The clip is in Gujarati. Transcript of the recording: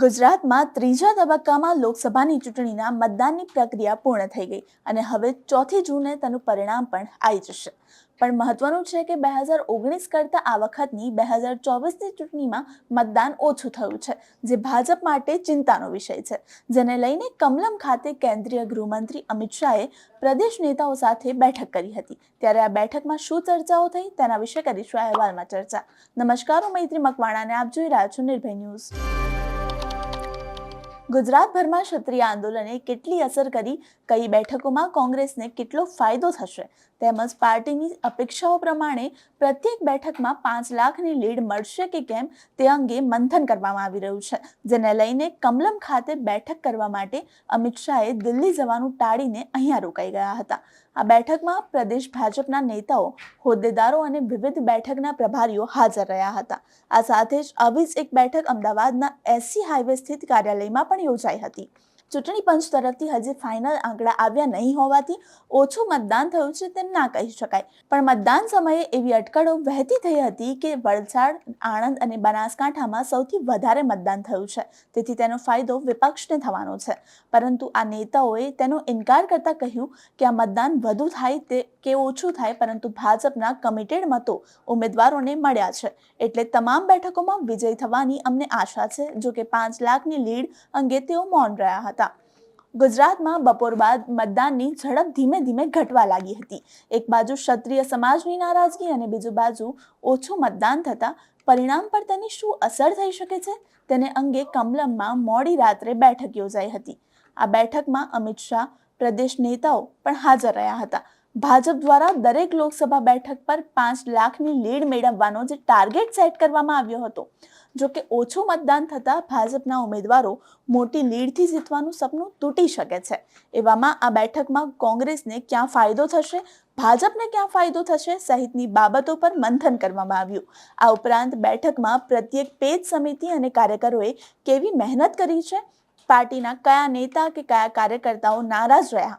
ગુજરાતમાં ત્રીજા તબક્કામાં લોકસભાની ચૂંટણીના મતદાનની પ્રક્રિયા પૂર્ણ થઈ ગઈ અને હવે ચોથી જૂને તેનું પરિણામ પણ આવી જશે. પણ મહત્વનું છે કે બે હજાર ઓગણીસ કરતાં આ વખતની બે હજાર ચોવીસની ચૂંટણીમાં મતદાન ઓછું થયું છે, જે ભાજપ માટે ચિંતાનો વિષય છે. જેને લઈને કમલમ ખાતે કેન્દ્રીય ગૃહમંત્રી અમિત શાહે પ્રદેશ નેતાઓ સાથે બેઠક કરી હતી. ત્યારે આ બેઠકમાં શું ચર્ચાઓ થઈ તેના વિશે કરીશું અહેવાલમાં ચર્ચા. નમસ્કાર, હું મૈત્રી મકવાણાને આપ જોઈ રહ્યા છો નિર્ભય ન્યૂઝ. ગુજરાતભરમાં ક્ષત્રિય આંદોલને કેટલી અસર કરી, કઈ બેઠકોમાં કોંગ્રેસને કેટલો ફાયદો થશે? તેમજ પાર્ટીની અપેક્ષાઓ પ્રમાણે પ્રત્યેક બેઠકમાં પાંચ લાખની લીડ મળશે કે કેમ તે અંગે મંથન કરવામાં આવી રહ્યું છે, જેને લઈને કમલમ ખાતે બેઠક કરવા માટે અમિત શાહે દિલ્હી જવાનું ટાળીને અહીંયા રોકાઈ ગયા હતા. આ બેઠકમાં પ્રદેશ ભાજપના નેતાઓ, હોદ્દેદારો અને વિવિધ બેઠકના પ્રભારીઓ હાજર રહ્યા હતા. આ સાથે જ આવી જ એક બેઠક અમદાવાદના એસસી હાઈવે સ્થિત કાર્યાલયમાં પણ યોજાઈ હતી ચૂંટણી પંચ તરફથી હજી ફાઇનલ આંકડા આવ્યા નહીં હોવાથી ઓછું મતદાન થયું છે તેમ ના કહી શકાય. પણ મતદાન સમયે એવી અટકળો વહેતી થઈ હતી કે વલસાડ, આણંદ અને બનાસકાંઠામાં સૌથી વધારે મતદાન થયું છે. તેથી તેનો ફાયદો વિપક્ષને થવાનો છે. પરંતુ આ નેતાઓએ તેનો ઇનકાર કરતા કહ્યું કે આ મતદાન વધુ થાય તે કે ઓછું થાય પરંતુ ભાજપના કમિટેડ મતો ઉમેદવારોને મળ્યા છે. એટલે તમામ બેઠકોમાં વિજય થવાની અમને આશા છે જો કે પાંચ લાખની લીડ અંગે તેઓ મૌન રહ્યા હતા. ગુજરાતમાં બપોર બાદ મતદાનની ઝડપ ધીમે ધીમે ઘટવા લાગી હતી. એક બાજુ ક્ષત્રિય સમાજની નારાજગી અને બીજુ બાજુ ઓછું મતદાન થતાં પરિણામ પર તેની શું અસર થઈ શકે છે? તેને અંગે કમલમમાં મોડી રાત્રે બેઠક યોજાઈ હતી. આ બેઠકમાં અમિત શાહ, પ્રદેશ નેતાઓ પણ હાજર રહ્યા હતા. ભાજપ દ્વારા દરેક લોકસભા બેઠક પર પાંચ લાખની લીડ મેળવવાનો જે ટાર્ગેટ સેટ કરવામાં આવ્યો હતો, જો કે ઓછું મતદાન થતાં ભાજપના ઉમેદવારો મોટી લીડથી જીતવાનું સપનું તૂટી શકે છે. એવામાં આ બેઠકમાં કોંગ્રેસને ક્યાં ફાયદો થશે, ભાજપને ક્યાં ફાયદો થશે સહિતની બાબતો પર મંથન કરવામાં આવ્યું. આ ઉપરાંત બેઠકમાં પ્રત્યેક પેજ સમિતિ અને કાર્યકરોએ કેવી મહેનત કરી છે, પાર્ટીના કયા નેતા કે કયા કાર્યકર્તાઓ નારાજ રહ્યા